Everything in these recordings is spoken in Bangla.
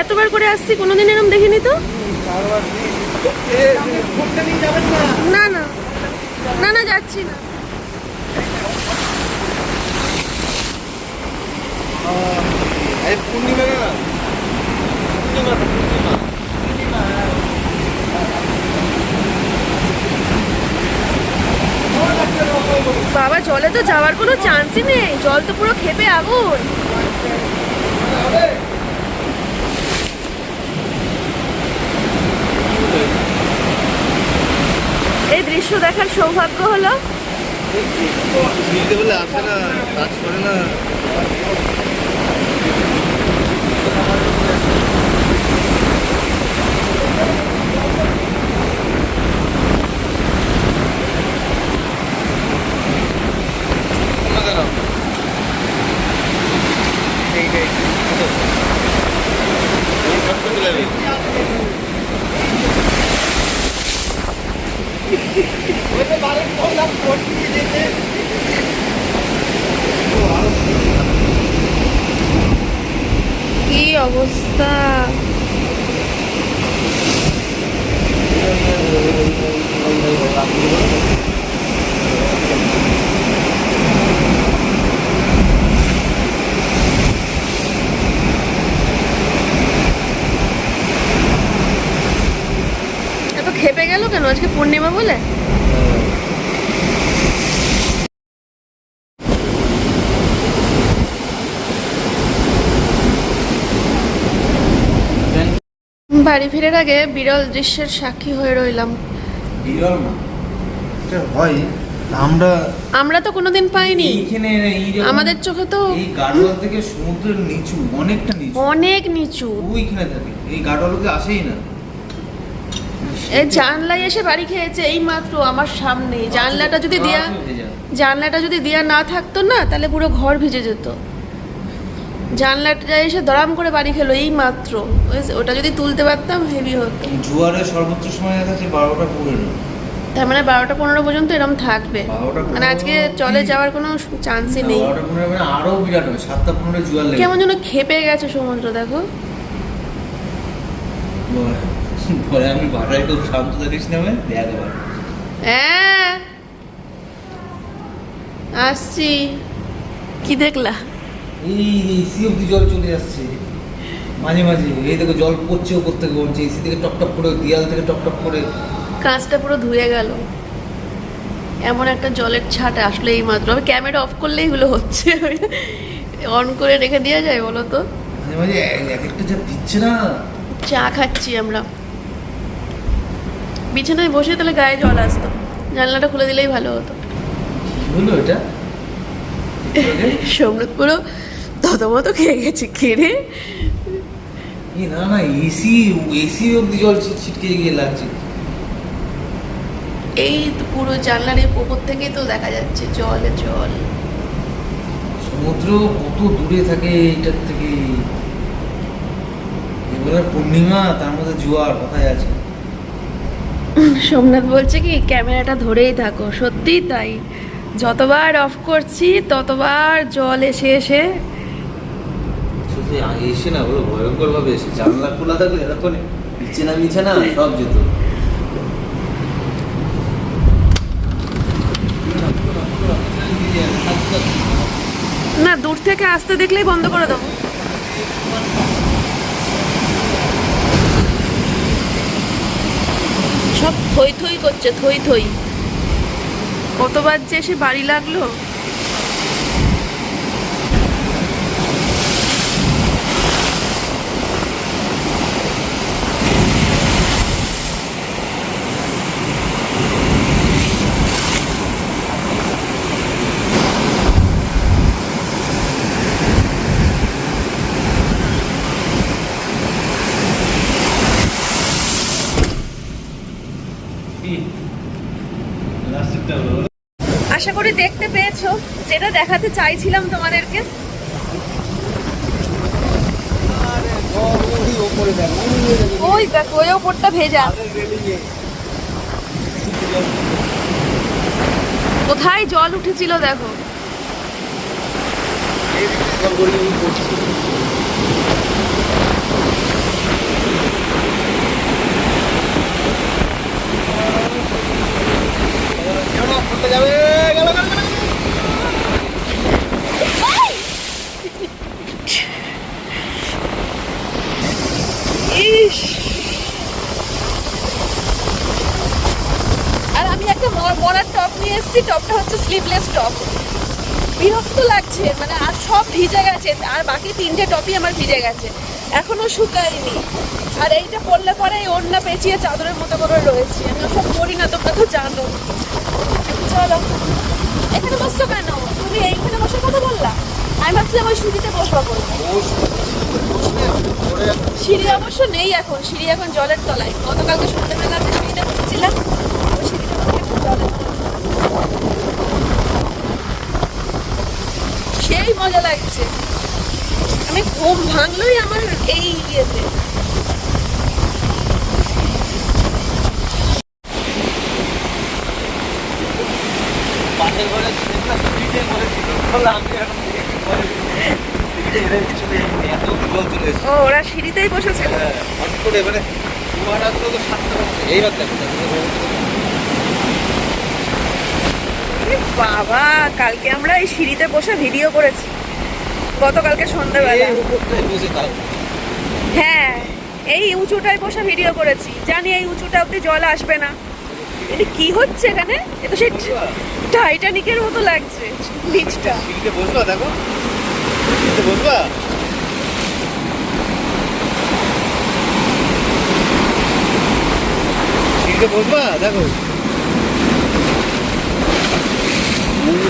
এতবার করে আসছি, কোনোদিন এরম দেখিনি তো? না না। না না, যাচ্ছি না। পূর্ণিমা পূর্ণিমা বাবা, জলে তো যাওয়ার কোনো চান্সই নেই। জল তো পুরো খেপে আগুন। এই দৃশ্য দেখার সৌভাগ্য হলো। কাজ করে না কি অবস্থা এত খেপে গেল কেন আজকে পূর্ণিমা বলে? বাড়ি ফেরার আগে বিরল দৃশ্যের সাক্ষী হয়ে রইলাম। বিরল না? এটা হয় আমরা আমরা তো কোনোদিন পাইনি। যখন- আমাদের চোখে তো এই গাডোয়াল থেকে সমুদ্রের নিচু অনেকটা নিচু। অনেক নিচু। ওইখানে থাকে এই গাডোয়ালকে আসেই না। এই জানলায় এসে বাড়ি খেয়েছে এই মাত্র আমার সামনে। জানলাটা যদি দেয়া জানলাটা যদি দেয়া না থাকতো না তাহলে পুরো ঘর ভিজে যেত। জানলাটা এসে দরাম করে বাড়ি খেলো এই মাত্র ওটা যদি তুলতে পারতাম হেভি হতো। জোয়ারের সর্বোচ্চ সময় যাচ্ছে বারোটা পনেরো। তার মানে বারোটা পনেরো পর্যন্ত এরকম থাকবে। মানে আজকে চলে যাওয়ার কোনো চান্সই নেই। মানে আরও বিরাট হবে সাতটা পনেরো জোয়ার কেমন যেন খেপে গেছে সমুদ্র দেখো। বলে আমি বাসায় খুব শান্ত থাকিস না ভাই? দেখ আবার হ্যাঁ। আসছি। কি দেখলা? এই এসি অব্দি জল চলে আসছে। মাঝে মাঝে। এই দেখো জল পড়ছে ওপর থেকে বলছে এসি থেকে টপ টপ করে দেয়াল থেকে টপ টপ করে। কাঁচটা পুরো ধুয়ে গেল। এমন একটা জলের ছাট আসলে এই মাত্র। আমি ক্যামেরা অফ করলেই এগুলো হচ্ছে। অন করে রেখে দেওয়া যায় বলো তো? মাঝে মাঝে এক একটা যা দিচ্ছে না। চা খাচ্ছি আমরা। বিছানায় বসে তাহলে গায়ে জল আসতো। জানলাটা খুলে দিলেই ভালো হতো। পুরো তত খেয়ে গেছি খেয়ে না। না এসি এসি অব্দি জল ছিট ছিটকে গিয়ে লাগছে। এই তো পুরো জানলার এই ওপর থেকেই তো দেখা যাচ্ছে জলে জল। সমুদ্র কত দূরে থাকে এইটার থেকে। এবারে পূর্ণিমা তার মধ্যে জোয়ার কোথায় আছে। সোমনাথ বলছে কি ক্যামেরাটা ধরেই থাকো। সত্যিই তাই। যতবার অফ করছি ততবার জল এসে এসে এসে না বলো ভয়ঙ্কর ভাবে এসে জানলা খোলা থাকলে এতক্ষণ বিছানা বিছানা সব যেত না দূর থেকে আসতে দেখলেই বন্ধ করে দেবো। থই থই করছে থই থই। কতবার যে এসে বাড়ি লাগল? আশা করি দেখতে পেয়েছ। যেটা দেখাতে চাইছিলাম তোমাদেরকে। ওই দেখো, ওই ওপরটা ভেজা। কোথায় জল উঠেছিল দেখো এই দিকে জল গড়িয়ে গড়িয়ে পড়ছে। কেউ না, পড়তে যাবে, আর আমি একটা মরার টপ নিয়ে এসেছি টপটা হচ্ছে স্লিভলেস টপ বিরক্ত লাগছে মানে আর সব ভিজে গেছে আর বাকি তিনটে টপই আমার ভিজে গেছে। এখনও শুকায়নি। আর এইটা পরলে পরে ওড়না পেঁচিয়ে চাদরের মতো করে রয়েছি। আমি সব করি না তোমরা তো জানো। চলো এখানে বসছো কেন? তুমি এইখানে বসার কথা বললা? আমি ভাবছিলাম ওই সিঁড়িতে বসবা করব সিঁড়ি অবশ্য নেই এখন, সিঁড়ি এখন জলের তলায়। গতকালকে সন্ধ্যাবেলা যে সিঁড়িতে বসেছিলাম ওই সিঁড়িটা এখন সেই মজা লাগছে। আমি ঘুম ভাঙলোই আমার এই ইয়েতে পাশের ঘরে দেখলাম সিঁড়িতে বলেছিল বললাম আমি এখন দেখি ঘরে সিঁড়িতে এড়ে চলে যাচ্ছি, এত ও ওরা সিঁড়িতেই বসেছে। হ্যাঁ, হঠাৎ করে মানে কুয়াটা তো সাতটা বাজছে। এইবার দেখো দেখো। বাবা কালকে আমরা এই সিঁড়িতে বসে ভিডিও করেছি। গতকালকে সন্ধ্যাবেলা। হ্যাঁ এই উঁচুটায় বসে ভিডিও করেছি। জানি এই উঁচুটা অব্দি জল আসবে না। এটা কি হচ্ছে এখানে? এ তো সেই টাইটানিকের মতো লাগছে নিচটা। দেখো। বসবা। সিঁড়িতে বসবা দেখো।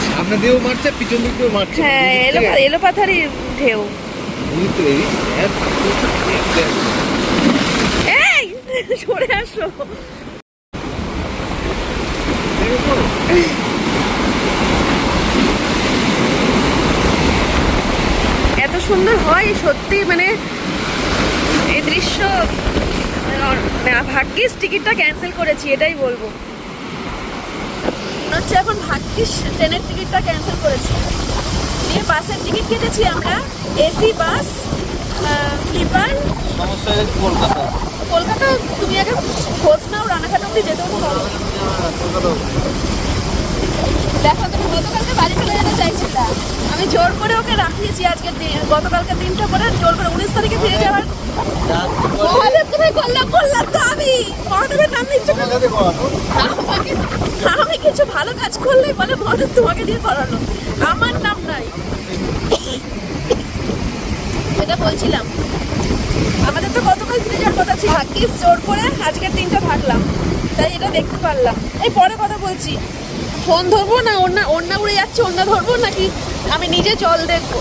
সামনে দিয়েও মারছে পিছন দিক দিয়েও মারছে। হ্যাঁ এলো এলো পাথারি ঢেউ। এই এক- এই সরে আসো। এত সুন্দর হয় সত্যি মানে এই দৃশ্য ভাগ্যিস টিকিটটা ক্যান্সেল করেছি এটাই বলব। মনে হচ্ছে এখন ভাগ্যিস ট্রেনের টিকিটটা ক্যান্সেল করেছি। দিয়ে বাসের টিকিট কেটেছি আমরা AC bus sleeper. Kolkata. Kolkata তুমি আগে খোঁজ নাও রানাঘাট অব্দি যেতেও তো পারো দেখো তুমি গতকালকে বাড়ি চলে যেতে চাইছিলা। আমি জোর করে ওকে রাখিয়েছি আজকের দিন গতকালকে দিনটা করে জোর করে উনিশ তারিখে ফিরে যাওয়ার মহাদেব কোথায় করলাম করলাম তো আমি মহাদেবের নাম নিচ্ছ আমি কিছু ভালো কাজ বলে মহাদেব তোমাকে দিয়ে করানো আমার নাম নাই। এটা বলছিলাম। আমাদের তো গতকাল ফিরে যাওয়ার কথা ছিল। ভাগ্যিস জোর করে আজকের দিনটা থাকলাম তাই এটা দেখতে পারলাম। এই পরে কথা বলছি। ফোন ধরবো না? ওড়না ওড়না উড়ে যাচ্ছে ওড়না ধরবো নাকি? আমি নিজে জল দেখব।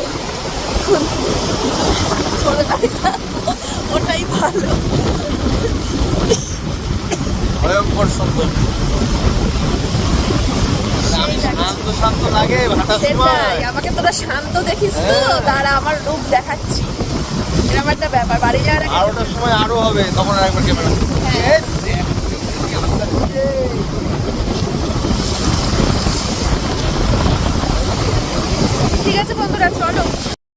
ওটাই ভালো। ভয়ঙ্কর সুন্দর সেটাই আমাকে তোরা শান্ত দেখিস তো? হ্যাঁ। তারা আমার রূপ দেখাচ্ছি। এরকম একটা ব্যাপার বাড়ি যাওয়ার আরোটার সময় আরও হবে তখন আর ক্যামেরা হ্যাঁ। ঠিক আছে বন্ধুরা চলো।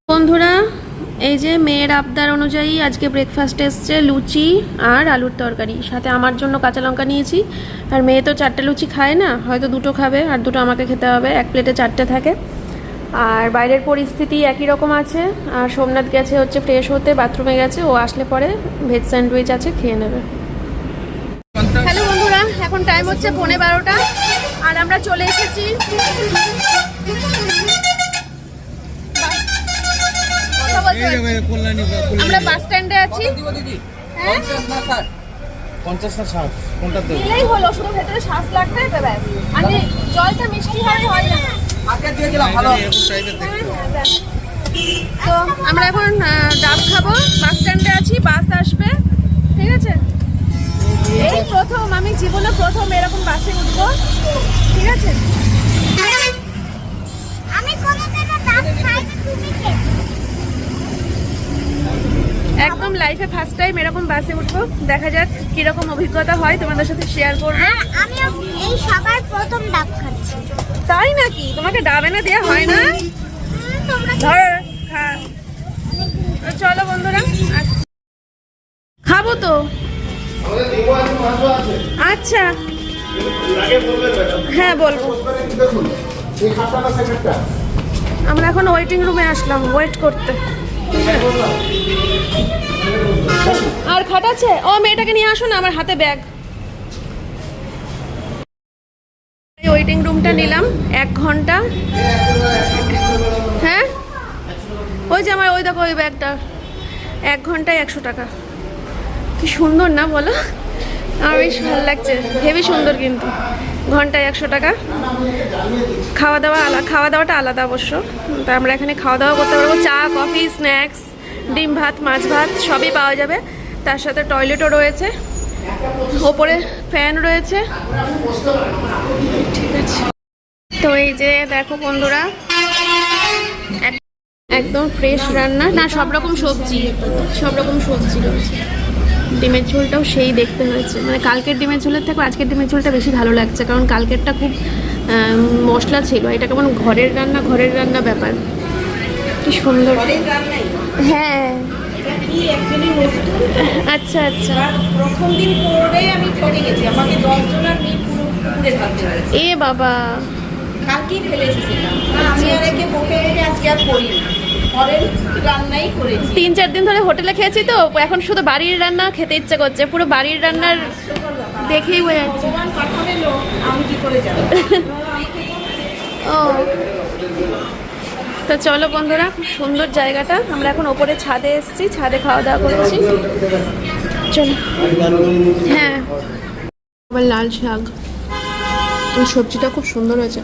বন্ধুরা এই যে মেয়ের আবদার অনুযায়ী আজকে ব্রেকফাস্ট এসছে, লুচি আর আলুর তরকারি। সাথে আমার জন্য কাঁচা লঙ্কা নিয়েছি। আর মেয়ে তো চারটে লুচি খায় না, হয়তো দুটো খাবে আর দুটো আমাকে খেতে হবে, এক প্লেটে চারটে থাকে। আর বাইরের পরিস্থিতি একই রকম আছে। আর সোমনাথ গেছে হচ্ছে ফ্রেশ হতে বাথরুমে গেছে, ও আসলে পরে ভেজ স্যান্ডউইচ আছে, খেয়ে নেবে। হ্যালো বন্ধুরা, এখন টাইম হচ্ছে পৌনে বারোটা। আর আমরা চলে এসেছি। বলতে আমরা বাস স্ট্যান্ডে আছি। হ্যাঁ? পঞ্চাশ না ষাট? কোনটা দেবো? দিলেই হলো শুধু ভেতরে শ্বাস লাগবে তো ব্যাস। মানে জলটা মিষ্টি হয় হয় না। আগে দিয়ে দিলাম ভালো। তো আমরা এখন ডাব খাব। বাস স্ট্যান্ডে আছি বাস আসবে। ঠিক আছে? এই প্রথম আমি জীবনে প্রথম এরকম বাসে উঠবো। ঠিক আছে? আমি কোনোদিনও ডাব খাইনি তুমি খেয়েছো একদম লাইফে ফার্স্ট টাইম এরকম বাসে উঠবো। দেখা যাক কীরকম অভিজ্ঞতা হয় তোমাদের সাথে শেয়ার করব। আর আমিও এই সবার প্রথম ডাব খাচ্ছি। তাই নাকি? তোমাকে ডাবে না দেওয়া হয় না? ধর খা। চলো বন্ধুরা। খাব তো। আচ্ছা। হ্যাঁ বলব। আমরা এখন ওয়েটিং রুমে আসলাম ওয়েট করতে। আর খাটাচ্ছে ও, মেয়েটাকে নিয়ে আসো না, আমার হাতে ব্যাগ। ওয়েটিং রুমটা নিলাম, এক ঘণ্টা। হ্যাঁ? ওই যে আমার, ওই দেখো, ওই ব্যাগটা। এক ঘন্টায় একশো টাকা। কি সুন্দর না বলো? আমার বেশ ভালো লাগছে। হেভি সুন্দর কিন্তু। ঘন্টায় একশো টাকা। খাওয়া দাওয়া আলাদা খাওয়া দাওয়াটা আলাদা অবশ্য। তা আমরা এখানে খাওয়া দাওয়া করতে পারব। চা, কফি, স্ন্যাক্স, ডিম ভাত, মাছ ভাত, সবই পাওয়া যাবে। তার সাথে টয়লেটও রয়েছে। ওপরে ফ্যান রয়েছে। ঠিক আছে। তো এই যে দেখো বন্ধুরা, এক- একদম ফ্রেশ রান্না। না সব রকম সবজি সব রকম সবজি রয়েছে। ডিমের ঝোলটাও সেই দেখতে হয়েছে। মানে কালকের ডিমের ঝোলের থেকে আজকের ডিমের ঝোলটা বেশি ভালো লাগছে কারণ কালকেরটা খুব মশলা ছিল। এটা কেমন ঘরের রান্না ঘরের রান্না ব্যাপার। কি সুন্দর। হ্যাঁ। আচ্ছা আচ্ছা। প্রথম দিন করে আমি ঠকে গেছি। আমাকে দশ জন মেয়ে পুরো পুকুরে থাকতে হয়েছে। এ বাবা। কালকেই ফেলেছি আমি আর একে বকে আজকে আর করি না। পরের রান্নাই করেছি। তিন চার দিন ধরে হোটেলে খেয়েছি তো এখন শুধু বাড়ির রান্না খেতে ইচ্ছে করছে পুরো বাড়ির রান্নার দেখেই বোঝা যাচ্ছে। ও। তো চলো বন্ধুরা খুব সুন্দর জায়গাটা। আমরা এখন ওপরে ছাদে এসেছি ছাদে খাওয়া দাওয়া করছি। চলো। হ্যাঁ। আবার লাল শাক। সবজিটা খুব সুন্দর হয়েছে।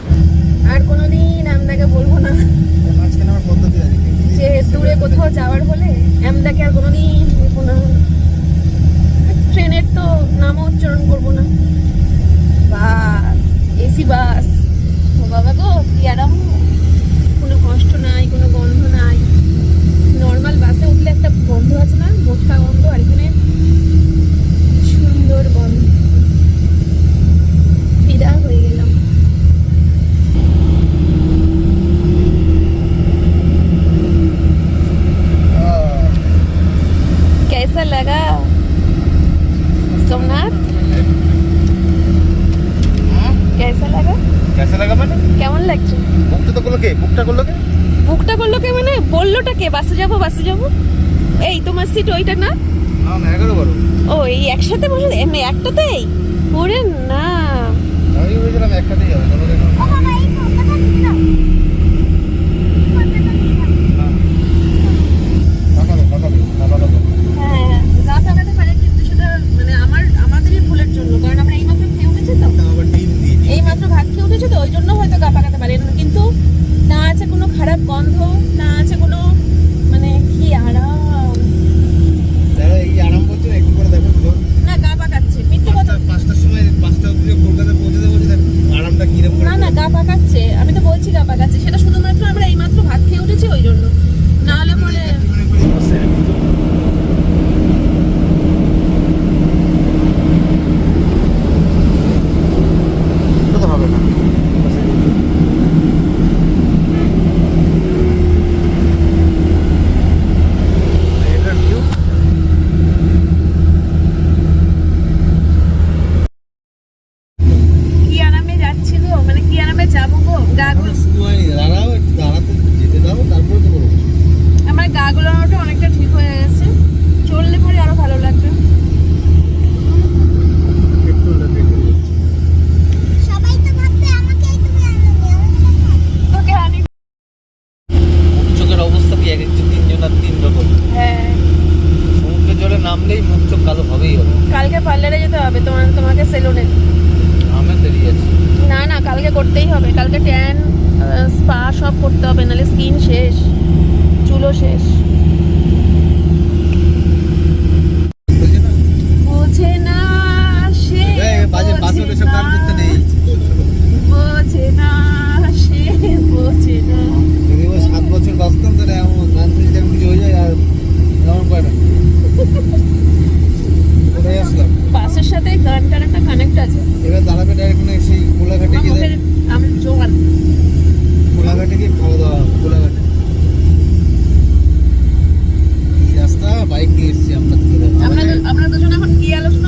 আর কোনোদিন আমদাকে বলব না মাঝখানে আমার পদ্ধতি আছে যে দূরে কোথাও যাওয়ার হলে আমদাকে আর কোনোদিন বলব না। ট্রেনের তো নামও উচ্চারণ করব না। বাস, এসি বাস। ও বাবা গো, কি আরাম। কোনো কষ্ট নাই, কোনো গন্ধ নাই। নর্মাল বাসে উঠলে একটা গন্ধ আছে না? মোটকা গন্ধ, আর এখানে সুন্দর গন্ধ কে? বাসে যাব বাসে যাব? এই তোমার সিট ওইটা না? ও এই একসাথে বসে এমনি একটাতেই? ওরে না। আমি ভেবেছিলাম একসাথেই যাবে কোনো দেখুন ও বাবা এই ফটোটা দিলাম ফটোটা দিলাম তাকাবে তাকাবে তাকাবে হ্যাঁ গা পাকাতে পারে কিন্তু সেটা মানে আমার আমাদেরই ভুলের জন্য কারণ আমরা এইমাত্র খেয়ে উঠেছি তো আবার ডিম দিয়ে এই মাত্র ভাত খেয়ে উঠেছে তো ওই জন্য হয়তো গা পাকাতে পারে না কিন্তু না আছে কোনো খারাপ গন্ধ না আছে কোনো মানে কি আরাম যারা এই আরাম করছে না একটু করে দেখো তো না গা পাকাচ্ছে মিথ্যে কথা পাঁচটা পাঁচটার সময় পাঁচটা অবধি কলকাতা পৌঁছে দেবো দেখ আরামটা কিরম করে না না গা পাকাচ্ছে আমি তো বলছি গা পাকাচ্ছে সেটা শুধুমাত্র আমরা এই মাত্র ভাত খেয়ে উঠেছি ওই জন্য না হলে পরে তো হবে না এটার ভিউ কি আরামে যাচ্ছি গো মানে কি আরামে যাব গো গা গুলো শুরু হয়নি দাঁড়াও একটু দাঁড়াতে যেতে দাও তারপরে তো করব আমার গা গুলোটা অনেকটা ঠিক হয়ে গেছে চললে পরে আরও ভালো লাগবে পেট্রোল পেট্রোল সবাই তো ভাববে আমাকেই তুমি আনলে আমাকে দেখাও তোকে আনি মুখ চোখের অবস্থা কি এক একজন তিনজন আর তিন রকম হ্যাঁ সমুদ্রের জলে নামলেই মুখ চোখ কালো হবেই হবে কালকে পার্লারে যেতে হবে তোমার তোমাকে সেলুনে আমি দেরি আছে না না কালকে করতেই হবে কালকে ট্যান স্পা সব করতে হবে নাহলে স্কিন শেষ চুলও শেষ। বোঝে না সে বোঝে না, সে বোঝে সাত বছর বাঁচতাম তাহলে এমন গান শুনতে এমন কিছু হয়ে যায় আর এমন পায় না। কোথায় আসলাম? বাসের সাথে গানটার একটা কানেক্ট আছে। এবার দাঁড়াবে ডাইরেক্ট মানে সেই কোলাঘাটে গিয়ে আমি জোগান কোলাঘাটে কি খাওয়া দাওয়া কোলাঘাটে। রাস্তা বাইক নিয়ে এসেছি আমরা। আমরা তো দুজন এখন কি আলোচনা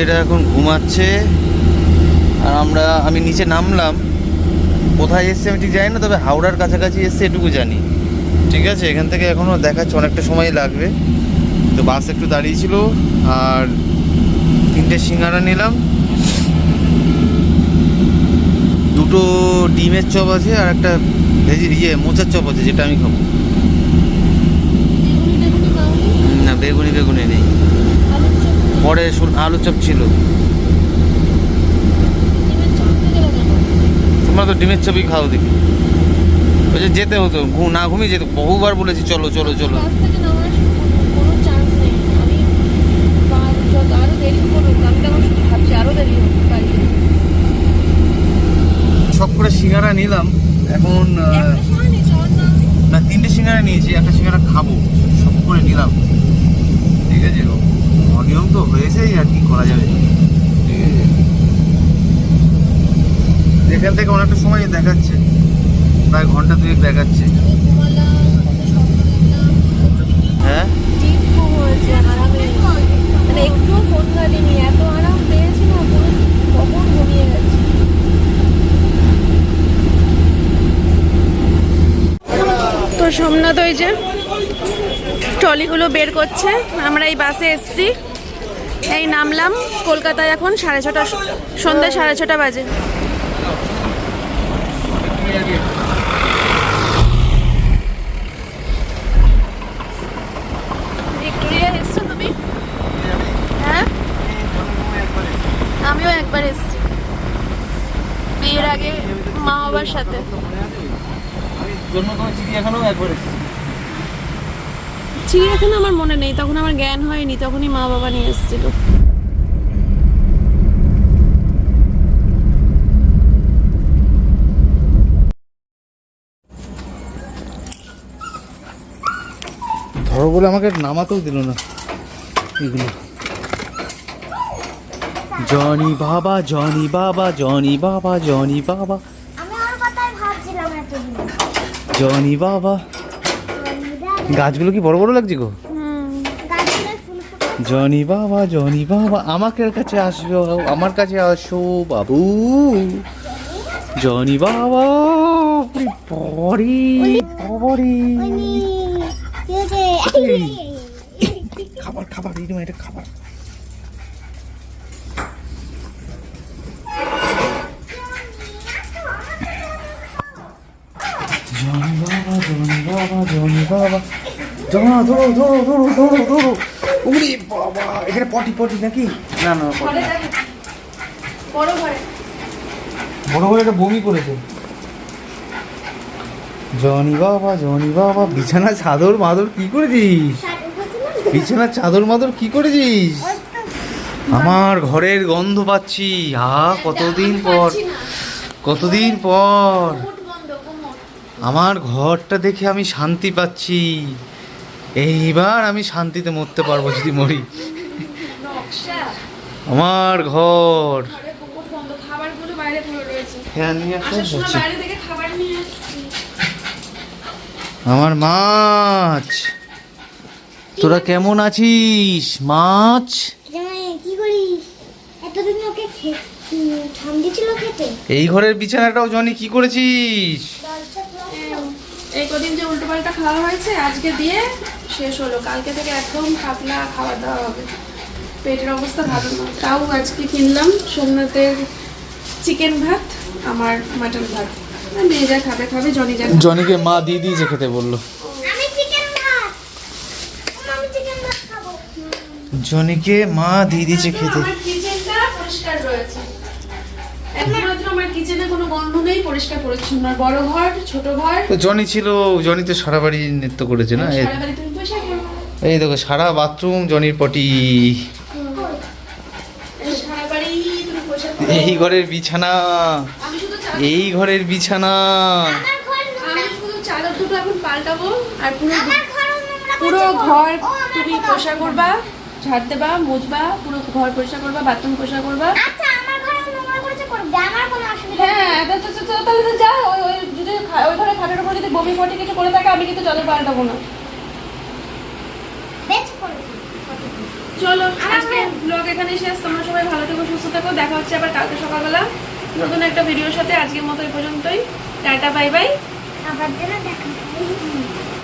এরা এখন ঘুমাচ্ছে। আর আমরা আমি নিচে নামলাম। কোথায় এসছে আমি ঠিক জানি না তবে হাওড়ার কাছাকাছি এসছে এটুকু জানি। ঠিক আছে এখান থেকে এখনও দেখাচ্ছে অনেকটা সময় লাগবে। তো বাস একটু দাঁড়িয়েছিল আর তিনটে সিঙ্গারা নিলাম। দুটো ডিমের চপ আছে আর একটা ভেজি ইয়ে মোচার চপ আছে যেটা আমি খাব। না বেগুনি বেগুনি নেই। পরে আলুর চপ ছিল। তোমরা তো ডিমের চপই খাও দেখি। ওই যে যেতে হতো না ঘুমিয়ে যেত বহুবার বলেছি, চলো চলো চলো। সব করে সিঙ্গারা নিলাম। এখন না, তিনটে সিঙ্গারা নিয়েছি, একটা সিঙ্গারা খাব। সব করে নিলাম। ঠিক আছে অনিয়ম তো হয়েছেই আর কি করা যাবে। ঠিক আছে। এখান থেকে অনেকটা সময় দেখাচ্ছে প্রায় ঘণ্টা দুয়েক দেখাচ্ছে। হ্যাঁ? ডিপ ঘুম হয়েছে আরামে মানে একটুও ফোন ঘাটিনি এত আরাম পেয়েছি না ঘুমিয়ে গেছি তো সোমনাথ ওই যে ট্রলিগুলো বের করছে আমরা এই বাসে এসছি। এই নামলাম কলকাতায় এখন সাড়ে ছটা, সন্ধ্যে সাড়ে ছটা বাজে। হ্যাঁ? আমিও একবার এসেছি। বিয়ের আগে মা বাবার সাথে। চিড়িয়াখানাও একবার এসেছি। চিড়িয়াখানা আমার মনে নেই তখন আমার জ্ঞান হয়নি তখনই মা বাবা নিয়ে এসেছিল। ধরো বলে আমাকে নামাতেও দিল না। এগুলো। জনি বাবা জনি বাবা জনি বাবা জনি বাবা। আমি ওর কথাই ভাবছিলাম এতদিন। জনি বাবা। গাছগুলো কি বড় বড় লাগছে গো? জনি বাবা জনি বাবা, আমাকে কাছে আসবে আমার কাছে আসো বাবু। জনি বাবা খাবার খাবার এটা খাবার। জনি বাবা জনি বাবা জনি বাবা জমা ধরো ধরো ধরো ধরো ধরো উড়ি বাবা এখানে পটি পটি নাকি না না পটি বড় ঘরে বড় করে একটা বমি করেছে জনি বাবা জনি বাবা বিছানা চাদর মাদর কি করেছিস বিছানা চাদর মাদর কি করেছিস আমার ঘরের গন্ধ পাচ্ছি। আ কতদিন পর। কতদিন পর। আমার ঘরটা দেখে আমি শান্তি পাচ্ছি। এইবার আমি শান্তিতে মরতে পারব যদি মরি। আমার ঘর। আমার মাছ। তোরা কেমন আছিস মাছ? এই ঘরের বিছানাটাও জনি কি করেছিস? এই কদিন যে উল্টো পাল্টা খাওয়া হয়েছে আজকে দিয়ে শেষ হলো। কালকে থেকে একদম পাতলা খাওয়া দাওয়া হবে। পেটের অবস্থা ভালো না। তাও আজকে কিনলাম সোমনাথের চিকেন ভাত আমার মাটন ভাত। মেয়ে যা খাবে খাবে জনি যা জনিকে মা দিয়ে দিয়েছে খেতে বলল। আমি চিকেন ভাত। আমি চিকেন ভাত খাব। জনিকে মা দিয়ে দিয়েছে খেতে কিচেনটা পরিষ্কার রয়েছে। একমাত্র আমার কিচেনে কোনো গন্ধ নেই পরিষ্কার পরিচ্ছন্ন। বড় ঘর ছোট ঘর। তো জনি ছিল জনি তো সারা বাড়ি নৃত্য করেছে না? সারা বাড়ি তুমি বসে করো এই দেখো সারা বাথরুম জনির পটি। সারা বাড়ি তুমি পোশাক এই ঘরের বিছানা। এই ঘরের বিছানা। আমার ঘর আমি শুধু চাদর দুটো এখন পাল্টাবো আর পুরো ঘর পুরো ঘর তুমি পোষা করবা ঝাড় দেবা মুছবা পুরো ঘর পরিষ্কার করবা বাথরুম পরিষ্কার করবা আচ্ছা আমার ঘর নোংরা করেছে করবে আমার কোনো অসুবিধা নেই হ্যাঁ তা- তা- তা- তাহলে তো যা ওই ওই যদি ওই ঘরে খাটের উপর যদি বমি পটি কিছু করে থাকে আমি কিন্তু জলে পাল্টাবো না। চলো আজকে ব্লগ এখানেই শেষ। তোমরা সবাই ভালো থেকো সুস্থ থেকো। দেখা হচ্ছে আবার কালকে সকালবেলা। নতুন একটা ভিডিওর সাথে আজকের মতো এই পর্যন্তই। টাটা বাই বাই আবার যেন দেখা